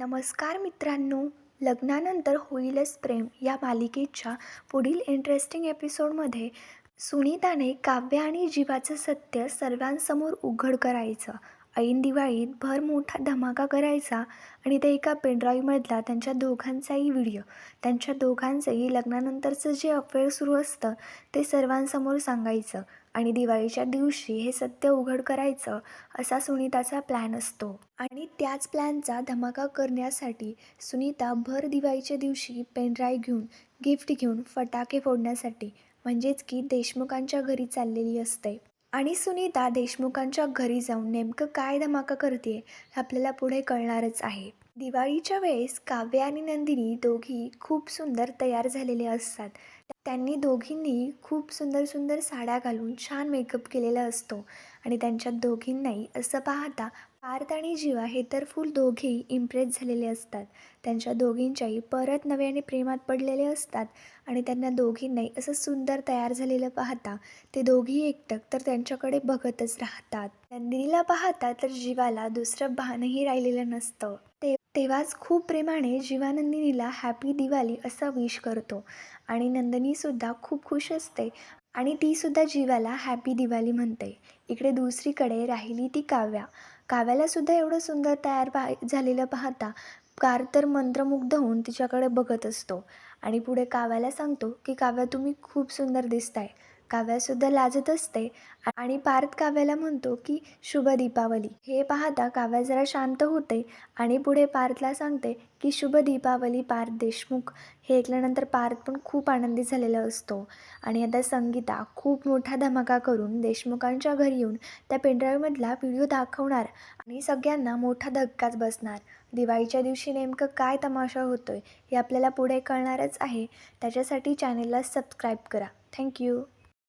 नमस्कार मित्रांनो. लग्नानंतर होईलच प्रेम या मालिकेच्या पुढील इंटरेस्टिंग एपिसोडमध्ये सुनीताने काव्य आणि जीवाचं सत्य सर्वांसमोर उघड करायचं. ऐन दिवाळीत भर मोठा धमाका करायचा आणि ते एका पेनड्राईव्हमधला त्यांच्या दोघांचाही व्हिडिओ त्यांच्या दोघांचंही लग्नानंतरचं जे अफेअर सुरू असतं ते सर्वांसमोर सांगायचं आणि दिवाळीच्या दिवशी हे सत्य उघड करायचं असा सुनीताचा प्लॅन असतो. आणि त्याच प्लॅनचा धमाका करण्यासाठी सुनीता भर दिवाळीच्या दिवशी पेनड्राईव्ह घेऊन गिफ्ट घेऊन फटाके फोडण्यासाठी म्हणजेच की देशमुखांच्या घरी चाललेली असते. आणि सुनीता देशमुखांच्या घरी जाऊन नेमकं काय धमाका करते हे आपल्याला पुढे कळणारच आहे. दिवाळीच्या वेळेस काव्य आणि नंदिनी दोघी खूप सुंदर तयार झालेले असतात. त्यांनी दोघींनी खूप सुंदर सुंदर साड्या घालून छान मेकअप केलेला असतो. आणि त्यांच्या दोघींनाही असं पाहता पार्थ आणि जीवा हे तर फुल दोघेही इम्प्रेस झालेले असतात. त्यांच्या दोघींच्याही परत नव्याने प्रेमात पडलेले असतात. आणि त्यांना दोघींनाही असं सुंदर तयार झालेलं पाहता ते दोघी एकटक तर त्यांच्याकडे बघतच राहतात. नंदिनीला पाहता तर जीवाला दुसरं भानही राहिलेलं नसतं. ते तेव्हाच खूप प्रेमाने जीवानंदिनीला हॅपी दिवाळी असं विश करतो. आणि नंदिनीसुद्धा खूप खुश असते आणि तीसुद्धा जीवाला हॅपी दिवाळी म्हणते. इकडे दुसरीकडे राहिली ती काव्या. काव्यालासुद्धा एवढं सुंदर तयार पा झालेलं पाहता कार तर मंत्रमुग्ध होऊन तिच्याकडे बघत असतो. आणि पुढे काव्याला सांगतो की काव्या तुम्ही खूप सुंदर दिसताय. काव्यासुद्धा लाजत असते. आणि पार्थ काव्याला म्हणतो की शुभ दीपावली. हे पाहता काव्या जरा शांत होते आणि पुढे पार्थला सांगते की शुभ दीपावली पार्थ देशमुख. हे ऐकल्यानंतर पार्थ पण खूप आनंदी झालेला असतो. आणि आता संगीता खूप मोठा धमाका करून देशमुखांच्या घरी येऊन त्या पेनड्राईव्हमधला व्हिडिओ दाखवणार आणि सगळ्यांना मोठा धक्काच बसणार. दिवाळीच्या दिवशी नेमकं काय तमाशा होतोय हे आपल्याला पुढे कळणारच आहे. त्याच्यासाठी चॅनेलला सबस्क्राईब करा. थँक्यू